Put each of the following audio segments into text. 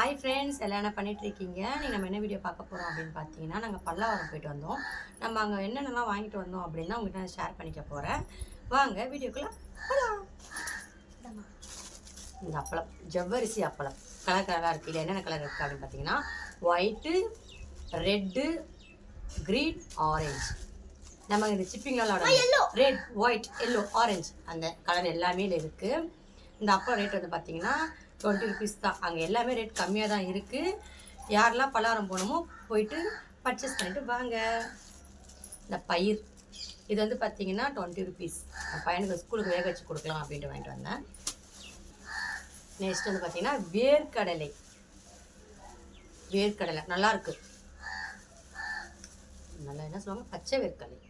Hi friends எல்லாம் என்ன பண்ணிட்டு இருக்கீங்க நீங்கள் நம்ம என்ன வீடியோ பார்க்க போகிறோம் அப்படின்னு பார்த்தீங்கன்னா நாங்கள் பல்லாவரம் போயிட்டு வந்தோம். நம்ம அங்கே என்னென்னலாம் வாங்கிட்டு வந்தோம் அப்படின்னு தான் உங்கள்கிட்ட நான் ஷேர் பண்ணிக்க போகிறேன் வாங்க வீடியோக்குள்ள இந்த அப்பளம் ஜவ்வரிசி அப்பளம். கலர் கலராக இருக்குது இல்லை என்னென்ன கலர் இருக்குது அப்படின்னு பார்த்தீங்கன்னா ஒயிட்டு ரெட்டு க்ரீன் ஆரஞ்சு நம்ம இந்த சிப்பிங்கெல்லாம் ரெட் ஒயிட் எல்லோ ஆரஞ்சு அந்த கலர் எல்லாமே இருக்குது இந்த அப்பளம் ரேட் வந்து பார்த்தீங்கன்னா டுவெண்ட்டி ருபீஸ் தான். அங்கே எல்லாமே ரேட் கம்மியாக தான் இருக்குது யாரெல்லாம் பலகாரம் போகணுமோ போயிட்டு பர்ச்சேஸ் பண்ணிட்டு வாங்க. இந்த பயிர். இது வந்து பார்த்தீங்கன்னா டுவெண்ட்டி ருபீஸ் பையனுக்கு ஸ்கூலுக்கு வேக வச்சு கொடுக்கலாம் அப்படின்ட்டு வாங்கிட்டு வந்தேன். நெக்ஸ்ட் வந்து பார்த்தீங்கன்னா வேர்க்கடலை. வேர்க்கடலை. நல்லா இருக்கு. நல்லா என்ன சொல்லுவாங்க? பச்சை வேர்க்கடலை.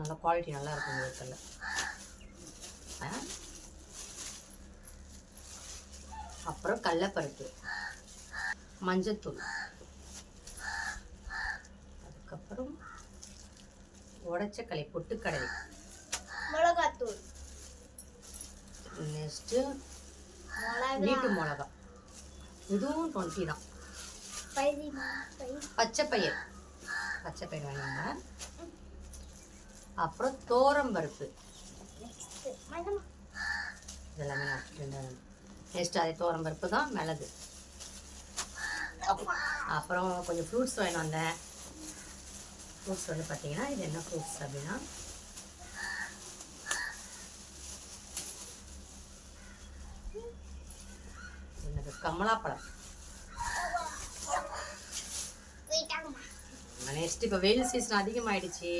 நல்ல குவாலிட்டி நல்லா இருக்கும் வேர்க்கடலை. அப்புறம் கடலப்பருப்பு மஞ்சத்தூள் அதுக்கப்புறம் உடைச்ச களை பொட்டுக்கடலை. மிளகாத்தூள். நெக்ஸ்ட்டு நீட்டு மிளகா. இதுவும் டுவெண்ட்டி தான். பச்சை பயிர் பச்சை பயிர் வாங்கினாங்க அப்புறம் தோரம் பருப்பு. இதெல்லாமே நான் நெக்ஸ்ட் அதே தோரம் பருப்பு தான் மிளகு. அப்புறம் கொஞ்சம் ஃப்ரூட்ஸ் வேணும் வந்தேன் ஃப்ரூட்ஸ் வந்து பார்த்தீங்கன்னா இது என்ன ஃப்ரூட்ஸ் அப்படின்னா என்னது கமலாப்பழம். நெக்ஸ்ட் இப்போ வெயில் சீசன் அதிகமாயிடுச்சு.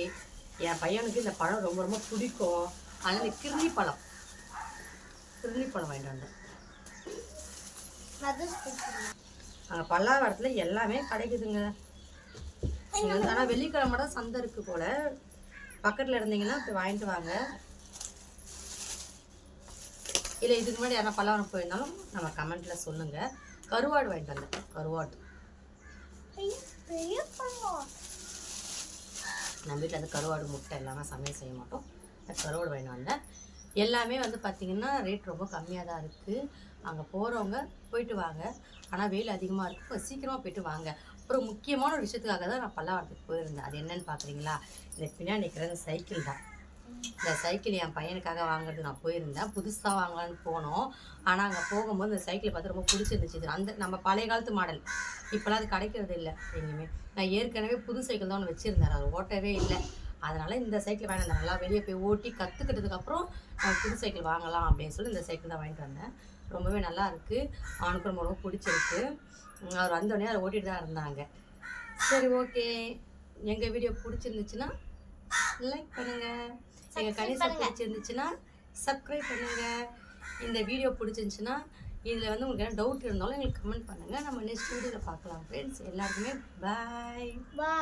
என் பையனுக்கு இந்த பழம் ரொம்ப ரொம்ப பிடிக்கும். அதனால் இந்த பழம். கிர்னி பழம் வாங்கிட்டு வந்தேன். அங்கே பல்லாவரத்தில் எல்லாமே கிடைக்குதுங்க. ஆனால் வெள்ளிக்கிழமை தான் சந்தை இருக்குது போல். பக்கத்தில் இருந்தீங்கன்னா போய் வாங்கிட்டு வாங்க. இல்லை இதுக்கு முன்னாடி யாரா பல்லாவரம் போயிருந்தாலும் நம்ம கமெண்ட்டில் சொல்லுங்கள் கருவாடு வாங்கிட்டு வந்தேன். கருவாடு. நம்ம வீட்டில் வந்து கருவாடு முட்டை எல்லாமே சமையல் செய்ய மாட்டோம். கருவாடு வாங்கிட்டு வந்தேன். எல்லாமே வந்து பார்த்திங்கன்னா ரேட் ரொம்ப கம்மியாக தான் இருக்குது அங்கே போகிறவங்க போயிட்டு வாங்க. ஆனால் வெயில் அதிகமாக இருக்கும் இப்போ சீக்கிரமாக போயிட்டு வாங்க. அப்புறம் முக்கியமான ஒரு விஷயத்துக்காக தான் நான் பல்லாவரத்துக்கு போயிருந்தேன். அது என்னன்னு பார்க்குறீங்களா இந்த பின்னாடி நிற்கிறது சைக்கிள் தான். இந்த சைக்கிள் என் பையனுக்காக வாங்குறது நான் போயிருந்தேன். புதுசாக வாங்கலான்னு போனோம். ஆனால் அங்கே போகும்போது இந்த சைக்கிளை பார்த்து ரொம்ப பிடிச்சிருந்துச்சு. இது அந்த நம்ம பழைய காலத்து மாடல். இப்போலாம் அது கிடைக்கிறது இல்லை எங்கேயுமே. நான் ஏற்கனவே புது சைக்கிள் தான் ஒன்று வச்சுருந்தேன். அது ஓட்டவே இல்லை. அதனால் இந்த சைக்கிள் வாங்கி வந்தேன். நல்லா வெளியே போய் ஓட்டி கற்றுக்கிட்டதுக்கப்புறம் புது சைக்கிள் வாங்கலாம் அப்படின்னு சொல்லி இந்த சைக்கிள் தான் வாங்கிட்டு வந்தேன். ரொம்பவே நல்லா இருக்குது அவனுக்கு ரொம்ப ரொம்ப பிடிச்சிருக்கு. அவர் வந்தோடனே அதை ஓட்டிட்டு தான் இருந்தாங்க. சரி ஓகே. எங்கள் வீடியோ பிடிச்சிருந்துச்சுன்னா லைக் பண்ணுங்கள் எங்கள் கணிசா பிடிச்சிருந்துச்சுன்னா சப்ஸ்கிரைப் பண்ணுங்கள் இந்த வீடியோ பிடிச்சிருந்துச்சுன்னா இதில் வந்து உங்களுக்கு என்ன டவுட் இருந்தாலும் எங்களுக்கு கமெண்ட் பண்ணுங்கள் நம்ம நெக்ஸ்ட் வீடியோவில் பார்க்கலாம் ஃப்ரெண்ட்ஸ் எல்லாருக்குமே பாய் பா